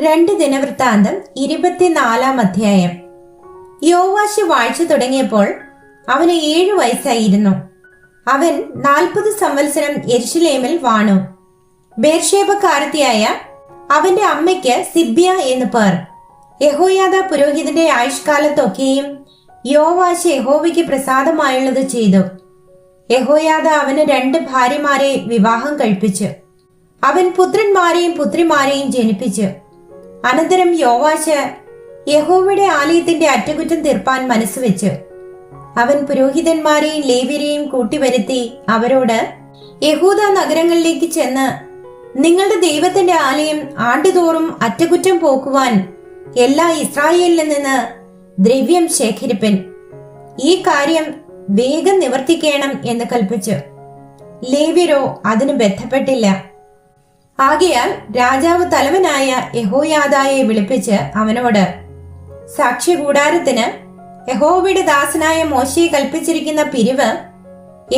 രണ്ട് ദിനവൃത്താന്തം ഇരുപത്തിനാലാം അധ്യായം. യോവാശ് വാഴ്ച തുടങ്ങിയപ്പോൾ അവന് ഏഴു വയസ്സായിരുന്നു. അവൻ നാൽപ്പത് സംവത്സരം എരിശിലേമിൽ വാണു. ബേർഷേപക്കാരത്തിയായ അവന്റെ അമ്മയ്ക്ക് സിബ്യ എന്ന് പേർ. യഹോയാദ പുരോഹിതന്റെ ആയുഷ്കാലത്തൊക്കെയും യോവാശ് യഹോവയ്ക്ക് പ്രസാദമായുള്ളത് ചെയ്തു. യഹോയാദ അവന് രണ്ട് ഭാര്യമാരെ വിവാഹം കഴിപ്പിച്ചു. അവൻ പുത്രന്മാരെയും പുത്രിമാരെയും ജനിപ്പിച്ചു. അനന്തരം യോവാശ് യഹോവയുടെ ആലയത്തിന്റെ അറ്റകുറ്റം തീർപ്പാൻ മനസ്സുവെച്ചു അവൻ പുരോഹിതന്മാരെയും ലേവ്യരെയും കൂട്ടിവരുത്തി അവരോട് യഹൂദ നഗരങ്ങളിലേക്ക് ചെന്ന് നിങ്ങളുടെ ദൈവത്തിന്റെ ആലയം ആണ്ടുതോറും അറ്റകുറ്റം പോക്കുവാൻ എല്ലാ ഇസ്രായേലിൽ നിന്ന് ദ്രവ്യം ശേഖരിപ്പൻ. ഈ കാര്യം വേഗം നിവർത്തിക്കണം എന്ന് കൽപ്പിച്ചു ലേവ്യരോ അതിന് ബന്ധപ്പെട്ടില്ല. ആകയാൽ രാജാവ് തലവനായ യഹോയാദായെ വിളിപ്പിച്ച് അവനോട് സാക്ഷ്യകൂടാരത്തിന് യഹോവയുടെ ദാസനായ മോശയെ കൽപ്പിച്ചിരിക്കുന്ന പിരിവ്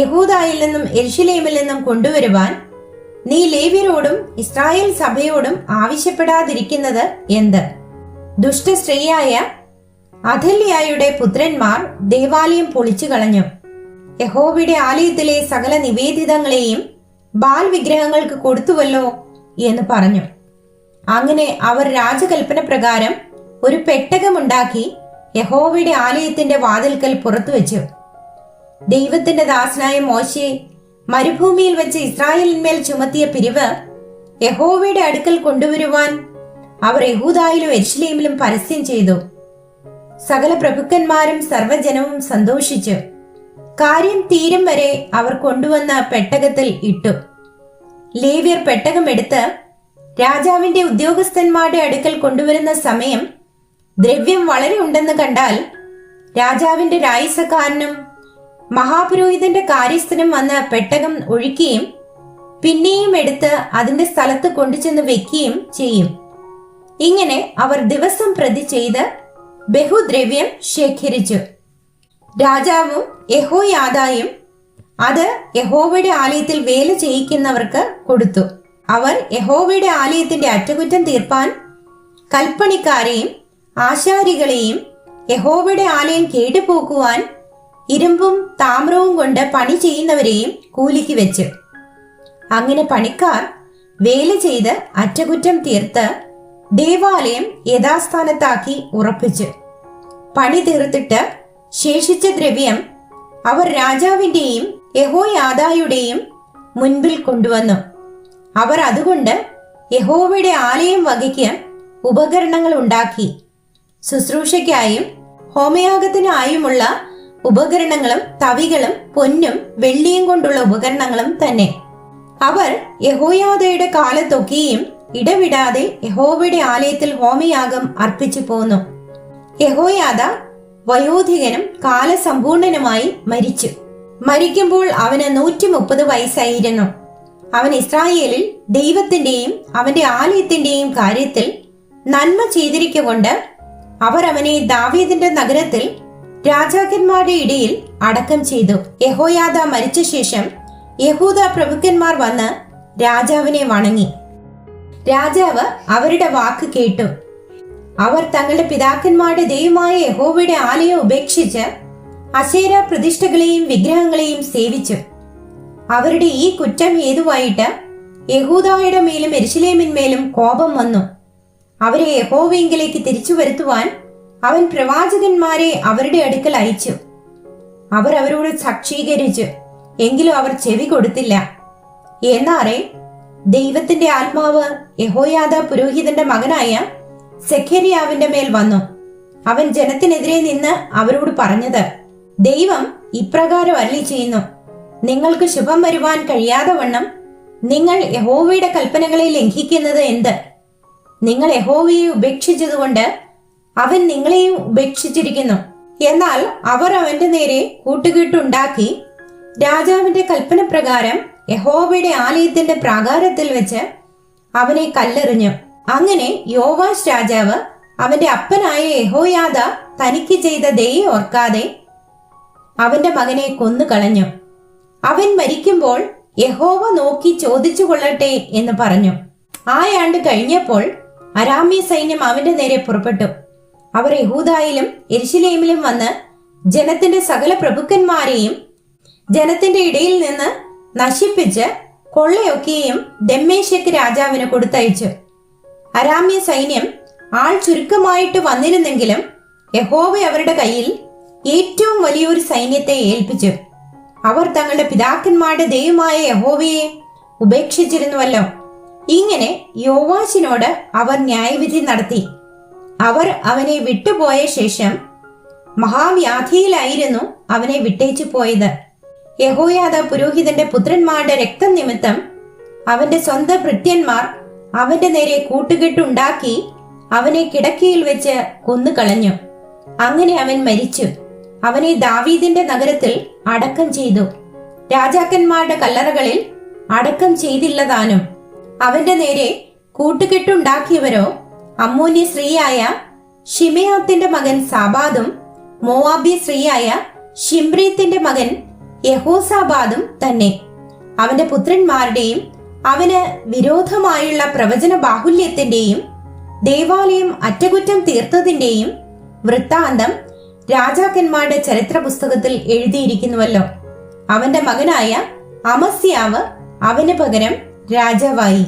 യഹൂദായിൽ നിന്നും എരിശിലേമിൽ നിന്നും കൊണ്ടുവരുവാൻ നീ ലേവ്യരോടും ഇസ്രായേൽ സഭയോടും ആവശ്യപ്പെടാതിരിക്കുന്നത് എന്ത്? ദുഷ്ടസ്ത്രീയായ അഥല്യായുടെ പുത്രന്മാർ ദേവാലയം പൊളിച്ചു കളഞ്ഞു. യഹോവയുടെ ആലയത്തിലെ സകല നിവേദിതങ്ങളെയും ബാൽ വിഗ്രഹങ്ങൾക്ക് കൊടുത്തുവല്ലോ. എന്ന് പറഞ്ഞു. അങ്ങനെ അവർ രാജകൽപ്പന പ്രകാരം ഒരു പെട്ടകമുണ്ടാക്കി യഹോവയുടെ ആലയത്തിന്റെ വാതിൽക്കൽ പുറത്തു വെച്ചു ദൈവത്തിന്റെ ദാസനായ മോശെ മരുഭൂമിയിൽ വെച്ച് ഇസ്രായേലിന്മേൽ ചുമത്തിയ പിരിവ് യഹോവയുടെ അടുക്കൽ കൊണ്ടുവരുവാൻ അവർ യഹൂദായിലും എരിശിലേമിലും പരസ്യം ചെയ്തു. സകല പ്രഭുക്കന്മാരും സർവജനവും സന്തോഷിച്ചു. കാര്യം തീരും വരെ അവർ കൊണ്ടുവന്ന പെട്ടകത്തിൽ ഇട്ടു. ലേവ്യർ പെട്ടകമെടുത്ത് രാജാവിന്റെ ഉദ്യോഗസ്ഥന്മാരുടെ അടുക്കൽ കൊണ്ടുവരുന്ന സമയം ദ്രവ്യം വളരെ ഉണ്ടെന്ന് കണ്ടാൽ രാജാവിന്റെ രായസക്കാരനും മഹാപുരോഹിതന്റെ കാര്യസ്ഥനും വന്ന് പെട്ടകം ഒഴിക്കുകയും പിന്നെയും എടുത്ത് അതിന്റെ സ്ഥലത്ത് കൊണ്ടുചെന്ന് വെക്കുകയും ചെയ്യും. ഇങ്ങനെ അവർ ദിവസം പ്രതി ചെയ്ത് ബഹുദ്രവ്യം ശേഖരിച്ചു. രാജാവും യഹോയാദായും അത് യഹോവയുടെ ആലയത്തിൽ വേല ചെയ്യിക്കുന്നവർക്ക് കൊടുത്തു. അവർ യഹോവയുടെ ആലയത്തിന്റെ അറ്റകുറ്റം തീർപ്പാൻ കൽപ്പണിക്കാരെയും ആശാരികളെയും യഹോവയുടെ ആലയം കേടുപോക്കുവാൻ ഇരുമ്പും താമ്രവും കൊണ്ട് പണി ചെയ്യുന്നവരെയും കൂലിക്ക് വെച്ചു. അങ്ങനെ പണിക്കാർ വേല ചെയ്ത് അറ്റകുറ്റം തീർത്ത് ദേവാലയം യഥാസ്ഥാനത്താക്കി ഉറപ്പിച്ചു. പണി തീർത്തിട്ട് ശേഷിച്ച ദ്രവ്യം അവർ രാജാവിന്റെയും യഹോയാദായുടെയും മുൻപിൽ കൊണ്ടുവന്നു. അവർ അതുകൊണ്ട് യഹോവയുടെ ആലയം വകയ്ക്ക് ഉപകരണങ്ങൾ ഉണ്ടാക്കി. ശുശ്രൂഷയ്ക്കായും ഹോമയാഗത്തിനായുമുള്ള ഉപകരണങ്ങളും തവികളും പൊന്നും വെള്ളിയും കൊണ്ടുള്ള ഉപകരണങ്ങളും തന്നെ. അവർ യഹോയാദയുടെ കാലത്തൊക്കെയും ഇടവിടാതെ യഹോവയുടെ ആലയത്തിൽ ഹോമയാഗം അർപ്പിച്ചു പോന്നു. യഹോയാദ വയോധികനും കാലസമ്പൂർണനുമായി മരിച്ചു. മരിക്കുമ്പോൾ അവന് നൂറ്റി മുപ്പത് വയസ്സായിരുന്നു. അവൻ ഇസ്രായേലിൽ ദൈവത്തിന്റെയും അവന്റെ ആലയത്തിന്റെയും കാര്യത്തിൽ നന്മ ചെയ്തിരിക്കൊണ്ട് അവർ അവനെ ദാവീദിന്റെ നഗരത്തിൽ രാജാക്കന്മാരുടെ ഇടയിൽ അടക്കം ചെയ്തു. യഹോയാദ മരിച്ച ശേഷം യഹൂദ പ്രഭുക്കന്മാർ വന്ന് രാജാവിനെ വണങ്ങി. രാജാവ് അവരുടെ വാക്ക് കേട്ടു. അവർ തങ്ങളുടെ പിതാക്കന്മാരുടെ ദൈവമായ യഹോവയുടെ ആലയം ഉപേക്ഷിച്ച് അശേര പ്രതിഷ്ഠകളെയും വിഗ്രഹങ്ങളെയും സേവിച്ചു. അവരുടെ ഈ കുറ്റം ഹേതുവായിട്ട് യഹൂദായുടെ മേലും എരിശിലേമിന്മേലും കോപം വന്നു. അവരെ യഹോവയെങ്കിലേക്ക് തിരിച്ചു വരുത്തുവാൻ അവൻ പ്രവാചകന്മാരെ അവരുടെ അടുക്കൽ അയച്ചു. അവർ അവരോട് സാക്ഷീകരിച്ചു എങ്കിലും അവർ ചെവി കൊടുത്തില്ല. എന്നാറേ ദൈവത്തിന്റെ ആത്മാവ് യഹോയാദ പുരോഹിതന്റെ മകനായ സെഖരിയാവിന്റെ മേൽ വന്നു. അവൻ ജനത്തിനെതിരെ നിന്ന് അവരോട് പറഞ്ഞത് ദൈവം ഇപ്രകാരം അരളി ചെയ്യുന്നു നിങ്ങൾക്ക് ശുഭം വരുവാൻ കഴിയാതെ വണ്ണം നിങ്ങൾ യഹോവയുടെ കൽപ്പനകളെ ലംഘിക്കുന്നത് എന്ത്? നിങ്ങൾ യഹോവയെ ഉപേക്ഷിച്ചതുകൊണ്ട് അവൻ നിങ്ങളെയും ഉപേക്ഷിച്ചിരിക്കുന്നു. എന്നാൽ അവർ അവന്റെ നേരെ കൂട്ടുകെട്ടുണ്ടാക്കി രാജാവിന്റെ കൽപ്പന പ്രകാരം യഹോവയുടെ ആലയത്തിന്റെ പ്രാകാരത്തിൽ വെച്ച് അവനെ കല്ലെറിഞ്ഞു. അങ്ങനെ യോവാശ് രാജാവ് അവന്റെ അപ്പനായ യഹോയാദ തനിക്ക് ചെയ്ത ദയ ഓർക്കാതെ അവന്റെ മകനെ കൊന്നുകളഞ്ഞു. അവൻ മരിക്കുമ്പോൾ യഹോവ നോക്കി ചോദിച്ചു കൊള്ളട്ടെ എന്ന് പറഞ്ഞു. ആയാണ്ട് കഴിഞ്ഞപ്പോൾ അരാമ്യ സൈന്യം അവന്റെ നേരെ പുറപ്പെട്ടു. അവർ യഹൂദായിലും എരിശിലേമിലും വന്ന് ജനത്തിന്റെ സകല പ്രഭുക്കന്മാരെയും ജനത്തിന്റെ ഇടയിൽ നിന്ന് നശിപ്പിച്ച് കൊള്ളയൊക്കെയും ദമ്മേശക്ക് രാജാവിന് കൊടുത്തയച്ചു. അരാമ്യ സൈന്യം ആൾ ചുരുക്കമായിട്ട് വന്നിരുന്നെങ്കിലും യഹോവ അവരുടെ കയ്യിൽ ഏറ്റവും വലിയൊരു സൈന്യത്തെ ഏൽപ്പിച്ചു. അവർ തങ്ങളുടെ പിതാക്കന്മാരുടെ ദൈവമായ യഹോവയെ ഉപേക്ഷിച്ചിരുന്നുവല്ലോ. ഇങ്ങനെ യോവാശിനോട് അവർ ന്യായവിധി നടത്തി. അവർ അവനെ വിട്ടുപോയ ശേഷം മഹാവ്യാധിയിലായിരുന്നു അവനെ വിട്ടേച്ചു പോയത്. യഹോയാദ പുരോഹിതന്റെ പുത്രന്മാരുടെ രക്തം നിമിത്തം അവന്റെ സ്വന്തം ഭൃത്യന്മാർ അവന്റെ നേരെ കൂട്ടുകെട്ടുണ്ടാക്കി അവനെ കിടക്കയിൽ വെച്ച് കൊന്നുകളഞ്ഞു. അങ്ങനെ അവൻ മരിച്ചു. അവനെ ദാവീദിന്റെ നഗരത്തിൽ അടക്കം ചെയ്തു. രാജാക്കന്മാരുടെ കല്ലറകളിൽ അടക്കം ചെയ്തില്ലതാനും അവന്റെ നേരെ കൂട്ടുകെട്ടുണ്ടാക്കിയവരോ അമ്മൂന്യ സ്ത്രീയായ ഷിമയാത്തിന്റെ മകൻ സാബാദും മോവാബി സ്ത്രീയായ ഷിംബ്രീത്തിന്റെ മകൻ യഹോസാബാദും തന്നെ. അവന്റെ പുത്രന്മാരുടെയും അവന് വിരോധമായുള്ള പ്രവചന ബാഹുല്യത്തിന്റെയും ദേവാലയം അറ്റകുറ്റം തീർത്തതിന്റെയും വൃത്താന്തം രാജാക്കന്മാരുടെ ചരിത്ര പുസ്തകത്തിൽ എഴുതിയിരിക്കുന്നുവല്ലോ. അവന്റെ മകനായ അമസ്യാവ് അവന് പകരം രാജാവായി.